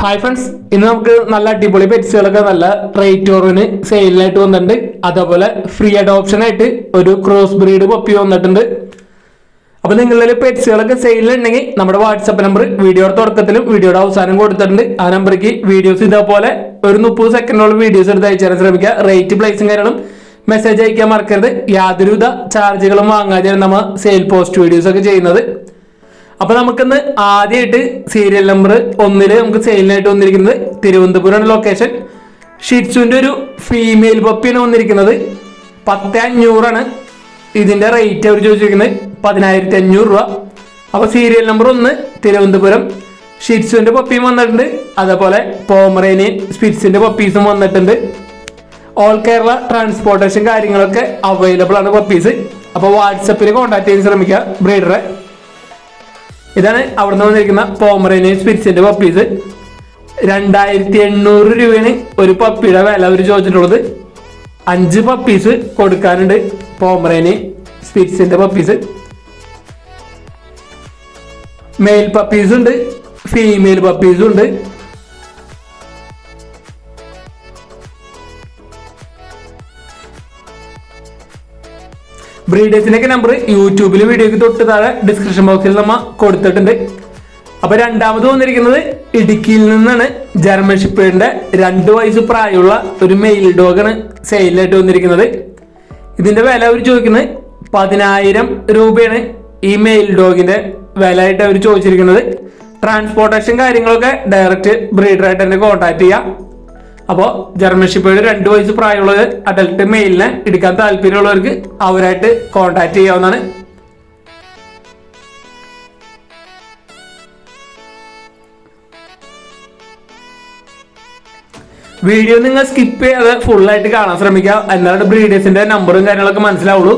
Hi friends ഇന്ന് നമുക്ക് നല്ല അടിപൊളി പെറ്റ്സുകളൊക്കെ നല്ല റേറ്റ് ഓറിന് സെയിലിനായിട്ട് വന്നിട്ടുണ്ട്. അതേപോലെ ഫ്രീ അഡോപ്ഷൻ ആയിട്ട് ഒരു ക്രോസ് ബ്രീഡ് പപ്പി വന്നിട്ടുണ്ട്. അപ്പൊ നിങ്ങളിൽ പെറ്റ്സുകളൊക്കെ സെയിലുണ്ടെങ്കിൽ നമ്മുടെ വാട്സപ്പ് നമ്പർ വീഡിയോയുടെ തുടക്കത്തിലും വീഡിയോയുടെ അവസാനം കൊടുത്തിട്ടുണ്ട്. ആ നമ്പർക്ക് വീഡിയോസ് ഇതേപോലെ ഒരു മുപ്പത് സെക്കൻഡോളം വീഡിയോസ് എടുത്ത് അയച്ചു തരാൻ ശ്രമിക്കുക റേറ്റ് പ്ലേസും കാര്യങ്ങളും മെസ്സേജ് അയക്കാൻ മറക്കരുത്. യാതൊരുവിധ ചാർജുകളും വാങ്ങാതെയാണ് നമ്മൾ സെയിൽ പോസ്റ്റ് വീഡിയോസ് ഒക്കെ ചെയ്യുന്നത്. അപ്പൊ നമുക്കിന്ന് ആദ്യമായിട്ട് സീരിയൽ നമ്പർ ഒന്നിൽ നമുക്ക് സെയിലിനായിട്ട് വന്നിരിക്കുന്നത് തിരുവനന്തപുരം ലൊക്കേഷൻ ഷിറ്റ്സുവിന്റെ ഒരു ഫീമെയിൽ പപ്പിയാണ് വന്നിരിക്കുന്നത്. പത്ത് അഞ്ഞൂറാണ് ഇതിന്റെ റേറ്റ് അവർ ചോദിച്ചിരിക്കുന്നത്. പതിനായിരത്തി അഞ്ഞൂറ് രൂപ. അപ്പൊ സീരിയൽ നമ്പർ ഒന്ന് തിരുവനന്തപുരം. ഷിറ്റ്സുവിന്റെ പപ്പിയും വന്നിട്ടുണ്ട്. അതേപോലെ പോമറേനിയൻ സ്പിറ്റ്സിന്റെ പപ്പീസും വന്നിട്ടുണ്ട്. ഓൾ കേരള ട്രാൻസ്പോർട്ടേഷൻ കാര്യങ്ങളൊക്കെ അവൈലബിൾ ആണ് പപ്പീസ് അപ്പോൾ വാട്സപ്പിൽ കോൺടാക്ട് ചെയ്യാൻ ശ്രമിക്കുക ബ്രീഡറെ ഇതാണ് അവിടുന്ന് വന്നിരിക്കുന്ന പോമറേനിയൻ സ്പിരിറ്റ്സിന്റെ പപ്പീസ് രണ്ടായിരത്തി എണ്ണൂറ് രൂപയാണ് ഒരു പപ്പിയുടെ വില അവർ ചോദിച്ചിട്ടുള്ളത്. അഞ്ച് പപ്പീസ് കൊടുക്കാനുണ്ട് പോമറേനിയൻ സ്പിരിറ്റ്സിന്റെ പപ്പീസ് മെയിൽ പപ്പീസ് ഉണ്ട് ഫീമെയിൽ പപ്പീസും ഉണ്ട്. ബ്രീഡേഴ്സിനൊക്കെ നമ്പർ യൂട്യൂബിൽ വീഡിയോയ്ക്ക് തൊട്ട് താഴെ ഡിസ്ക്രിപ്ഷൻ ബോക്സിൽ നമ്മൾ കൊടുത്തിട്ടുണ്ട്. അപ്പൊ രണ്ടാമത് വന്നിരിക്കുന്നത് ഇടുക്കിയിൽ നിന്നാണ് ജർമ്മൻ ഷിപ്പേഡിന്റെ രണ്ട് വയസ്സ് പ്രായമുള്ള ഒരു മെയിൽ ഡോഗാണ് സെയിലായിട്ട് വന്നിരിക്കുന്നത്. ഇതിന്റെ വില അവർ ചോദിക്കുന്നത് പതിനായിരം രൂപയാണ് ഈ മെയിൽ ഡോഗിന്റെ വില ആയിട്ട് അവർ ചോദിച്ചിരിക്കുന്നത്. ട്രാൻസ്പോർട്ടേഷൻ കാര്യങ്ങളൊക്കെ ഡയറക്റ്റ് ബ്രീഡറായിട്ട് തന്നെ കോൺടാക്ട് ചെയ്യാം. അപ്പോൾ ജർമ്മൻ ഷിപ്പേഡ് രണ്ട് വയസ്സ് പ്രായമുള്ള അഡൽട്ട് മെയിലിനെ എടുക്കാൻ താല്പര്യമുള്ളവർക്ക് അവരായിട്ട് കോൺടാക്ട് ചെയ്യാവുന്നതാണ്. വീഡിയോ നിങ്ങൾ സ്കിപ്പ് ചെയ്യാതെ ഫുള്ളായിട്ട് കാണാൻ ശ്രമിക്കുക. എന്നാലും ബ്രീഡേഴ്സിന്റെ നമ്പറും കാര്യങ്ങളൊക്കെ മനസ്സിലാവുള്ളൂ.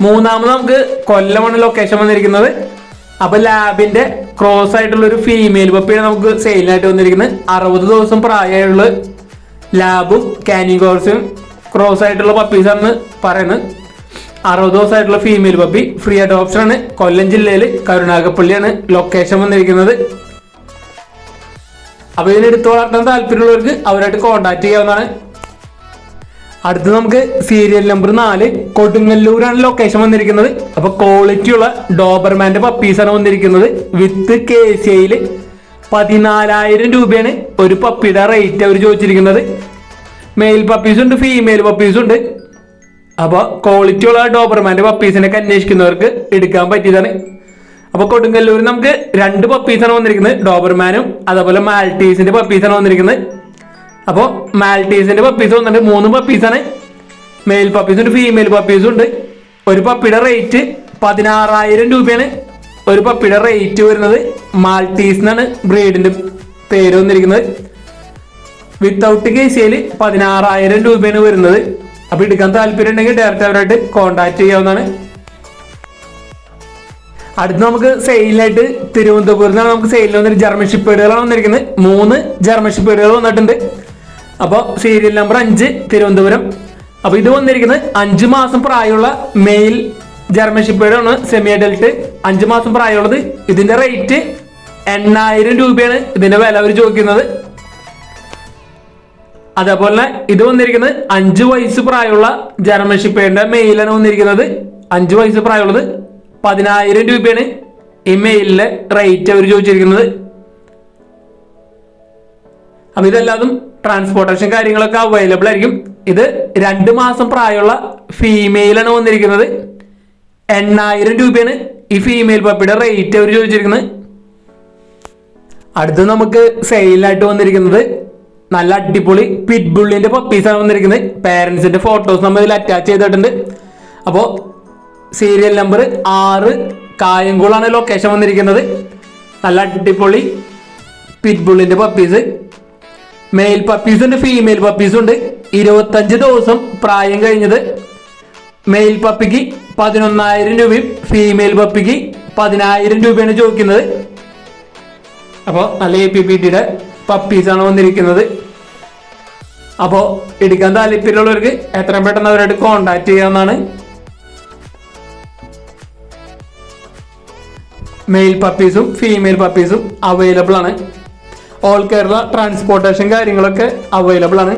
മൂന്നാമത് നമുക്ക് കൊല്ലമാണ് ലൊക്കേഷൻ വന്നിരിക്കുന്നത്. അപ്പൊ ലാബിന്റെ ക്രോസ് ആയിട്ടുള്ള ഒരു ഫീമെയിൽ പപ്പിയാണ് നമുക്ക് സെയിലിനായിട്ട് വന്നിരിക്കുന്നത്. അറുപത് ദിവസം പ്രായമുള്ള ലാബും കാനിങ് കോഴ്സും ക്രോസ് ആയിട്ടുള്ള പപ്പീസാണെന്ന് പറയുന്നത് അറുപത് ദിവസമായിട്ടുള്ള ഫീമെയിൽ പപ്പി ഫ്രീ അഡോപ്ഷൻ ആണ്. കൊല്ലം ജില്ലയിൽ കരുണാകപ്പള്ളിയാണ് ലൊക്കേഷൻ വന്നിരിക്കുന്നത്. അപ്പൊ ഇതിനെടുത്ത് വളർത്താൻ താല്പര്യമുള്ളവർക്ക് അവരായിട്ട് കോൺടാക്ട് ചെയ്യാവുന്നതാണ്. അടുത്ത് നമുക്ക് സീരിയൽ നമ്പർ നാല് കൊടുങ്ങല്ലൂരാണ് ലൊക്കേഷൻ വന്നിരിക്കുന്നത്. അപ്പൊ ക്വാളിറ്റി ഉള്ള ഡോബർമാന്റെ പപ്പീസാണ് വന്നിരിക്കുന്നത്. വിത്ത് കെ സി ഐയിൽ പതിനാലായിരം രൂപയാണ് ഒരു പപ്പിയുടെ റേറ്റ് അവർ ചോദിച്ചിരിക്കുന്നത്. മെയിൽ പപ്പീസും ഉണ്ട് ഫീമെയിൽ പപ്പീസും ഉണ്ട്. അപ്പൊ ക്വാളിറ്റി ഉള്ള ഡോബർമാന്റെ പപ്പീസിനൊക്കെ അന്വേഷിക്കുന്നവർക്ക് എടുക്കാൻ പറ്റിയതാണ്. അപ്പൊ കൊടുങ്ങല്ലൂർ നമുക്ക് രണ്ട് പപ്പീസാണ് വന്നിരിക്കുന്നത്. ഡോബർമാനും അതേപോലെ മാൽട്ടീസിന്റെ പപ്പീസാണ് വന്നിരിക്കുന്നത്. അപ്പോൾ മാൽട്ടീസിന്റെ പപ്പീസ് വന്നിട്ട് മൂന്ന് പപ്പീസാണ് മെയിൽ പപ്പീസും ഉണ്ട് ഫീമെയിൽ പപ്പീസും ഉണ്ട്. ഒരു പപ്പിയുടെ റേറ്റ് പതിനാറായിരം രൂപയാണ്. ഒരു പപ്പിയുടെ റേറ്റ് വരുന്നത് മാൾട്ടീസ് എന്നാണ് ബ്രീഡിന്റെ പേര് വന്നിരിക്കുന്നത്. വിത്തൗട്ട് കേസിയിൽ പതിനാറായിരം രൂപയാണ് വരുന്നത്. അപ്പോൾ എടുക്കാൻ താല്പര്യം ഉണ്ടെങ്കിൽ ഡയറക്റ്റ് അവരായിട്ട് കോൺടാക്ട് ചെയ്യാവുന്നതാണ്. അടുത്ത് നമുക്ക് സെയിലായിട്ട് തിരുവനന്തപുരത്ത് നിന്നാണ് നമുക്ക് സെയിലിൽ വന്നിട്ട് ജർമ്മൻ ഷിപ്പേഡുകളാണ് വന്നിരിക്കുന്നത്. മൂന്ന് ജർമ്മൻ ഷിപ്പേഡുകൾ വന്നിട്ടുണ്ട്. അപ്പോൾ സീരിയൽ നമ്പർ അഞ്ച് തിരുവനന്തപുരം. അപ്പോൾ ഇത് വന്നിരിക്കുന്നത് അഞ്ച് മാസം പ്രായമുള്ള മെയിൽ ജർമ്മൻ ഷിപ്പേഡാണ് സെമി അഡൽട്ട് അഞ്ച് മാസം പ്രായമുള്ളത് ഇതിന്റെ റേറ്റ് എണ്ണായിരം രൂപയാണ് ഇതിന്റെ വില അവർ ചോദിക്കുന്നത്. അതേപോലെ ഇത് വന്നിരിക്കുന്നത് അഞ്ച് വയസ്സ് പ്രായമുള്ള ജർമ്മൻ ഷിപ്പേഡിന്റെ മെയിലാണ് വന്നിരിക്കുന്നത്. അഞ്ച് വയസ്സ് പ്രായമുള്ളത് പതിനായിരം രൂപയാണ് ഈ മെയിലിലെ റേറ്റ് അവർ ചോദിച്ചിരിക്കുന്നത്. അപ്പൊ ഇതെല്ലാതും ട്രാൻസ്പോർട്ടേഷൻ കാര്യങ്ങളൊക്കെ അവൈലബിൾ ആയിരിക്കും. ഇത് രണ്ട് മാസം പ്രായമുള്ള ഫീമെയിലാണ് വന്നിരിക്കുന്നത്. എണ്ണായിരം രൂപയാണ് ഈ ഫീമെയിൽ പപ്പിയുടെ റേറ്റ് അവർ ചോദിച്ചിരിക്കുന്നത്. അടുത്ത് നമുക്ക് സെയിലായിട്ട് വന്നിരിക്കുന്നത് നല്ല അടിപൊളി പിറ്റ്ബുള്ളിന്റെ പപ്പീസാണ് വന്നിരിക്കുന്നത്. പേരൻസിന്റെ ഫോട്ടോസ് നമ്മൾ ഇതിൽ അറ്റാച്ച് ചെയ്തിട്ടുണ്ട്. അപ്പോൾ സീരിയൽ നമ്പർ ആറ് കായംകുളാണ് ലൊക്കേഷൻ വന്നിരിക്കുന്നത്. നല്ല അടിപൊളി പിറ്റ്ബുള്ളിന്റെ പപ്പീസ് മെയിൽ പപ്പീസ് ഉണ്ട് ഫീമെയിൽ പപ്പീസ് ഉണ്ട്. ഇരുപത്തഞ്ച് ദിവസം പ്രായം കഴിഞ്ഞത്. മെയിൽ പപ്പിക്ക് പതിനൊന്നായിരം രൂപയും ഫീമെയിൽ പപ്പിക്ക് പതിനായിരം രൂപയാണ് ചോദിക്കുന്നത്. അപ്പോൾ നല്ല എ പി പി ടിയുടെ പപ്പീസാണ് വന്നിരിക്കുന്നത്. അപ്പോൾ എടുക്കാൻ താല്പര്യമുള്ളവർക്ക് എത്രയും പെട്ടെന്ന് അവരായിട്ട് കോണ്ടാക്ട് ചെയ്യാവുന്നതാണ്. മെയിൽ പപ്പീസും ഫീമെയിൽ പപ്പീസും അവൈലബിൾ ആണ്. ഓൾ കേരള ട്രാൻസ്പോർട്ടേഷൻ കാര്യങ്ങളൊക്കെ അവൈലബിൾ ആണ്.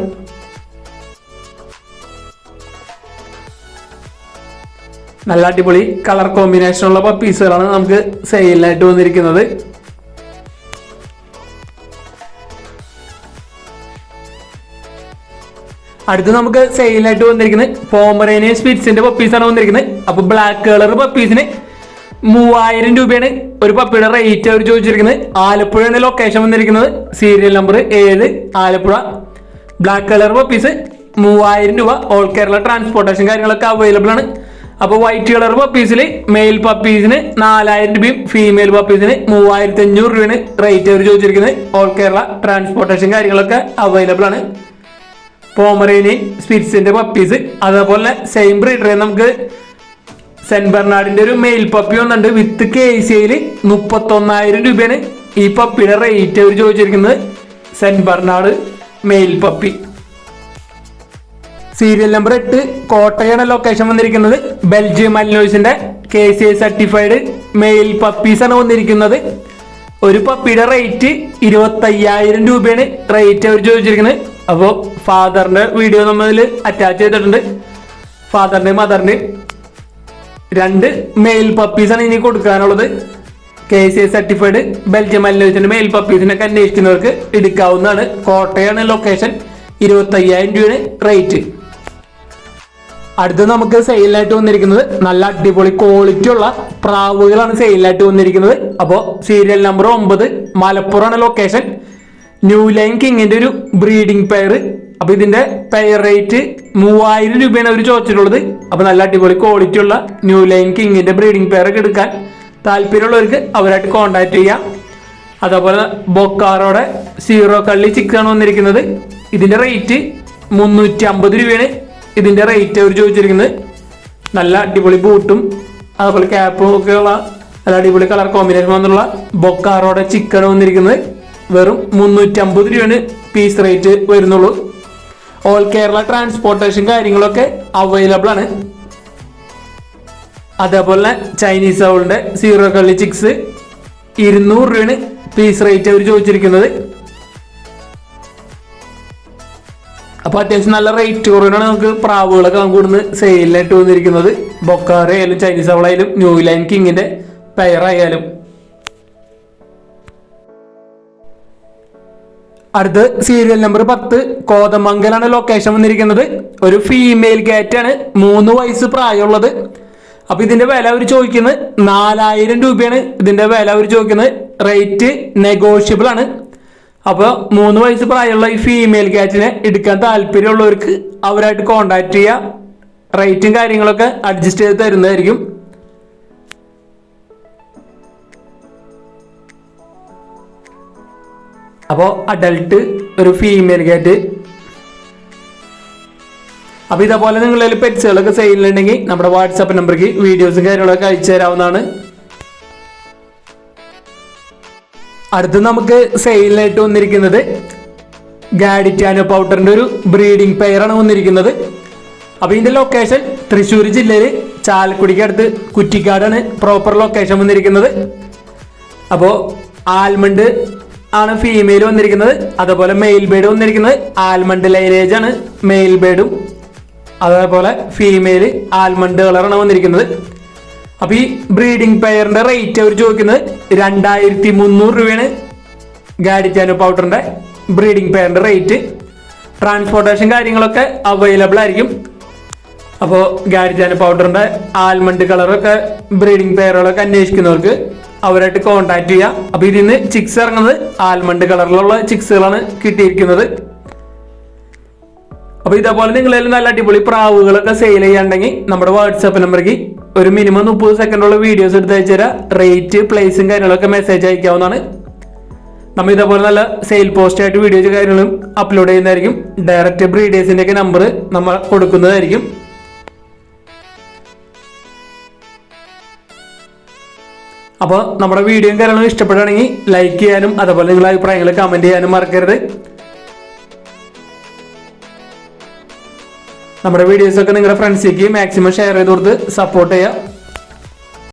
നല്ല അടിപൊളി കളർ കോമ്പിനേഷൻ കോമ്പിനേഷനുള്ള പപ്പീസുകളാണ് നമുക്ക് സെയിലിനായിട്ട് വന്നിരിക്കുന്നത്. അടുത്ത് നമുക്ക് സെയിലായിട്ട് വന്നിരിക്കുന്നത് പോമറേനിയൻ സ്പിറ്റ്സിന്റെ പപ്പീസാണ് വന്നിരിക്കുന്നത്. അപ്പൊ ബ്ലാക്ക് കളർ പപ്പീസിന് മൂവായിരം രൂപയാണ് ഒരു പപ്പിയുടെ റേറ്റ് അവർ ചോദിച്ചിരിക്കുന്നത് ആലപ്പുഴയാണ് ലൊക്കേഷൻ വന്നിരിക്കുന്നത്. സീരിയൽ നമ്പർ ഏഴ് ആലപ്പുഴ. ബ്ലാക്ക് കളർ പപ്പീസ് മൂവായിരം രൂപ. ഓൾ കേരള ട്രാൻസ്പോർട്ടേഷൻ കാര്യങ്ങളൊക്കെ അവൈലബിൾ ആണ്. അപ്പോൾ വൈറ്റ് കളർ പപ്പീസിൽ മെയിൽ പപ്പീസിന് നാലായിരം രൂപയും ഫീമെയിൽ പപ്പീസിന് മൂവായിരത്തി അഞ്ഞൂറ് രൂപയാണ് റേറ്റ് അവർ ചോദിച്ചിരിക്കുന്നത്. ഓൾ കേരള ട്രാൻസ്പോർട്ടേഷൻ കാര്യങ്ങളൊക്കെ അവൈലബിൾ ആണ്. പോമറേനിയൻ സ്പിറ്റ്സിന്റെ പപ്പീസ് അതേപോലെ സെയിം ബ്രീഡറെ നമുക്ക് സെന്റ് ബെർണാഡിന്റെ ഒരു മെയിൽ പപ്പി വന്നിട്ടുണ്ട്. വിത്ത് കെ സി മുപ്പത്തി മുപ്പത്തൊന്നായിരം രൂപയാണ് ഈ പപ്പിയുടെ റേറ്റ് അവർ ചോദിച്ചിരിക്കുന്നത്. Saint Bernard male puppy serial number എട്ട് കോട്ടയാണ് ലൊക്കേഷൻ വന്നിരിക്കുന്നത്. Belgium അല്ലോയ്സിന്റെ K C I certified male puppies ആണ് വന്നിരിക്കുന്നത്. ഒരു പപ്പിയുടെ റേറ്റ് ഇരുപത്തയ്യായിരം രൂപയാണ് റേറ്റ് അവർ ചോദിച്ചിരിക്കുന്നത്. അപ്പോൾ ഫാദറിന്റെ വീഡിയോ നമ്മളിൽ അറ്റാച്ച് ചെയ്തിട്ടുണ്ട്. ഫാദറിന്റെയും മദറിന്റെയും രണ്ട് മെയിൽ ആണ് ഇനി കൊടുക്കാനുള്ളത്. K C I certified Belgium അല്ലോയ്സിന്റെ male പപ്പീസിനൊക്കെ അന്വേഷിക്കുന്നവർക്ക് എടുക്കാവുന്നതാണ്. കോട്ടയാണ് ലൊക്കേഷൻ ഇരുപത്തയ്യായിരം രൂപയാണ് റേറ്റ് അടുത്ത് നമുക്ക് സെയിലായിട്ട് വന്നിരിക്കുന്നത് നല്ല അടിപൊളി ക്വാളിറ്റി ഉള്ള പ്രാവുകളാണ് സെയിലായിട്ട് വന്നിരിക്കുന്നത്. അപ്പോൾ സീരിയൽ നമ്പർ ഒമ്പത് മലപ്പുറമാണ് ലൊക്കേഷൻ ന്യൂ ലൈൻ കിങ്ങിന്റെ ഒരു ബ്രീഡിംഗ് പെയർ അപ്പൊ ഇതിന്റെ പെയർ റേറ്റ് മൂവായിരം രൂപയാണ് അവർ ചോദിച്ചിട്ടുള്ളത്. അപ്പൊ നല്ല അടിപൊളി ക്വാളിറ്റി ഉള്ള ന്യൂ ലൈൻ കിങ്ങിന്റെ ബ്രീഡിംഗ് പെയർ ഒക്കെ എടുക്കാൻ താല്പര്യമുള്ളവർക്ക് അവരായിട്ട് കോൺടാക്ട് ചെയ്യാം. അതേപോലെ ബൊക്കാറോടെ സീറോ കള്ളി ചിക്കനാണ് വന്നിരിക്കുന്നത്. ഇതിന്റെ റേറ്റ് മുന്നൂറ്റി അമ്പത് രൂപയാണ് ഇതിന്റെ റേറ്റ് അവർ ചോദിച്ചിരിക്കുന്നത്. നല്ല അടിപൊളി ബൂട്ടും അതുപോലെ ക്യാപ്പും ഒക്കെ ഉള്ള നല്ല അടിപൊളി കളർ കോമ്പിനേഷൻ വന്നുള്ള ബൊക്കാറോടെ ചിക്കൻ വന്നിരിക്കുന്നത്. വെറും മുന്നൂറ്റി അമ്പത് രൂപയാണ് പീസ് റേറ്റ് വരുന്നുള്ളൂ. ഓൾ കേരള ട്രാൻസ്പോർട്ടേഷൻ കാര്യങ്ങളൊക്കെ അവൈലബിൾ ആണ്. അതേപോലെ ചൈനീസ് അവളുടെ സീറോ കള്ളി ചിക്സ് ഇരുന്നൂറ് രൂപയാണ് പീസ് റേറ്റ് അവർ ചോദിച്ചിരിക്കുന്നത്. അപ്പൊ അത്യാവശ്യം നല്ല റേറ്റ് കുറവിനാണ് നമുക്ക് പ്രാവുകളൊക്കെ നമുക്ക് ഇവിടുന്ന് സെയിലിനായിട്ട് വന്നിരിക്കുന്നത്. ബൊക്കാറായാലും ചൈനീസ് അവളായാലും ന്യൂലാൻഡ് കിങ്ങിന്റെ പെയറായാലും അടുത്ത് സീരിയൽ നമ്പർ പത്ത് കോതമംഗലാണ് ലൊക്കേഷൻ വന്നിരിക്കുന്നത്. ഒരു ഫീമെയിൽ ആണ്. മൂന്ന് വയസ്സ് പ്രായമുള്ളത്. അപ്പൊ ഇതിന്റെ വില അവർ ചോദിക്കുന്നത് നാലായിരം രൂപയാണ്. ഇതിന്റെ വില അവർ ചോദിക്കുന്നത് റേറ്റ് നെഗോഷ്യബിൾ ആണ്. അപ്പോൾ മൂന്ന് വയസ്സ് പ്രായമുള്ള ഈ ഫീമെയിൽ ഗേറ്റിനെ എടുക്കാൻ താല്പര്യമുള്ളവർക്ക് അവരായിട്ട് കോണ്ടാക്ട് ചെയ്യുക റേറ്റും കാര്യങ്ങളൊക്കെ അഡ്ജസ്റ്റ് ചെയ്ത് തരുന്നതായിരിക്കും. അപ്പോൾ അഡൽട്ട് ഒരു ഫീമെയിൽ കാറ്റ് അപ്പോൾ ഇതേപോലെ നിങ്ങളിൽ പെറ്റ്സുകളൊക്കെ സെയിലുണ്ടെങ്കിൽ നമ്മുടെ വാട്സാപ്പ് നമ്പർക്ക് വീഡിയോസും കാര്യങ്ങളൊക്കെ അയച്ചു തരാവുന്നതാണ്. അടുത്ത് നമുക്ക് സെയിലായിട്ട് വന്നിരിക്കുന്നത് ഗാഡിറ്റാനോ പൗഡറിന്റെ ഒരു ബ്രീഡിംഗ് പെയറാണ് വന്നിരിക്കുന്നത്. അപ്പൊ ഇതിന്റെ ലൊക്കേഷൻ തൃശ്ശൂർ ജില്ലയിൽ ചാലക്കുടിക്ക് അടുത്ത് കുറ്റിക്കാടാണ് പ്രോപ്പർ ലൊക്കേഷൻ വന്നിരിക്കുന്നത്. അപ്പോൾ ആൽമണ്ട് ആണ് ഫീമെയിൽ വന്നിരിക്കുന്നത്. അതേപോലെ മെയിൽ ബേഡ് വന്നിരിക്കുന്നത്. ആൽമണ്ട് ലൈനേജ് ആണ് മെയിൽ ബേഡും അതേപോലെ ഫീമെയിൽ ആൽമണ്ട് കളറാണ് വന്നിരിക്കുന്നത്. അപ്പൊ ഈ ബ്രീഡിംഗ് പെയറിന്റെ റേറ്റ് അവർ ചോദിക്കുന്നത് രണ്ടായിരത്തി മുന്നൂറ് രൂപയാണ് ഗാഡിറ്റാനോ പൗഡറിന്റെ ബ്രീഡിംഗ് പെയറിന്റെ റേറ്റ് ട്രാൻസ്പോർട്ടേഷൻ കാര്യങ്ങളൊക്കെ അവൈലബിൾ ആയിരിക്കും. അപ്പോൾ ഗാഡിറ്റാനോ പൗഡറിന്റെ ആൽമണ്ട് കളറൊക്കെ ബ്രീഡിംഗ് പെയറുകളൊക്കെ അന്വേഷിക്കുന്നവർക്ക് അവരായിട്ട് കോണ്ടാക്ട് ചെയ്യാം. അപ്പൊ നിന്ന് ചിക്സ് ഇറങ്ങുന്നത് ആൽമണ്ട് കളറിലുള്ള ചിക്സുകളാണ് കിട്ടിയിരിക്കുന്നത്. അപ്പൊ ഇതേപോലെ നിങ്ങൾ നല്ല അടിപൊളി പ്രാവുകളൊക്കെ സെയിൽ ചെയ്യാണ്ടെങ്കിൽ നമ്മുടെ വാട്സാപ്പ് നമ്പർക്ക് ഒരു മിനിമം മുപ്പത് സെക്കൻഡുള്ള വീഡിയോസ് എടുത്ത് അയച്ചുതരാം റേറ്റ് പ്ലേസും കാര്യങ്ങളൊക്കെ മെസ്സേജ് അയക്കാവുന്നതാണ്. നമ്മൾ ഇതേപോലെ നല്ല സെയിൽ പോസ്റ്റ് ആയിട്ട് വീഡിയോസ് കാര്യങ്ങളും അപ്ലോഡ് ചെയ്യുന്നതായിരിക്കും. ഡയറക്റ്റ് ബ്രീഡേഴ്സിന്റെ ഒക്കെ നമ്പർ നമ്മൾ കൊടുക്കുന്നതായിരിക്കും. അപ്പോൾ നമ്മുടെ വീഡിയോയും കാര്യങ്ങളും ഇഷ്ടപ്പെടുകയാണെങ്കിൽ ലൈക്ക് ചെയ്യാനും അതുപോലെ നിങ്ങളുടെ അഭിപ്രായങ്ങൾ കമന്റ് ചെയ്യാനും മറക്കരുത്. നമ്മുടെ വീഡിയോസൊക്കെ നിങ്ങളുടെ ഫ്രണ്ട്സിലേക്ക് മാക്സിമം ഷെയർ ചെയ്ത് കൊടുത്ത് സപ്പോർട്ട് ചെയ്യുക.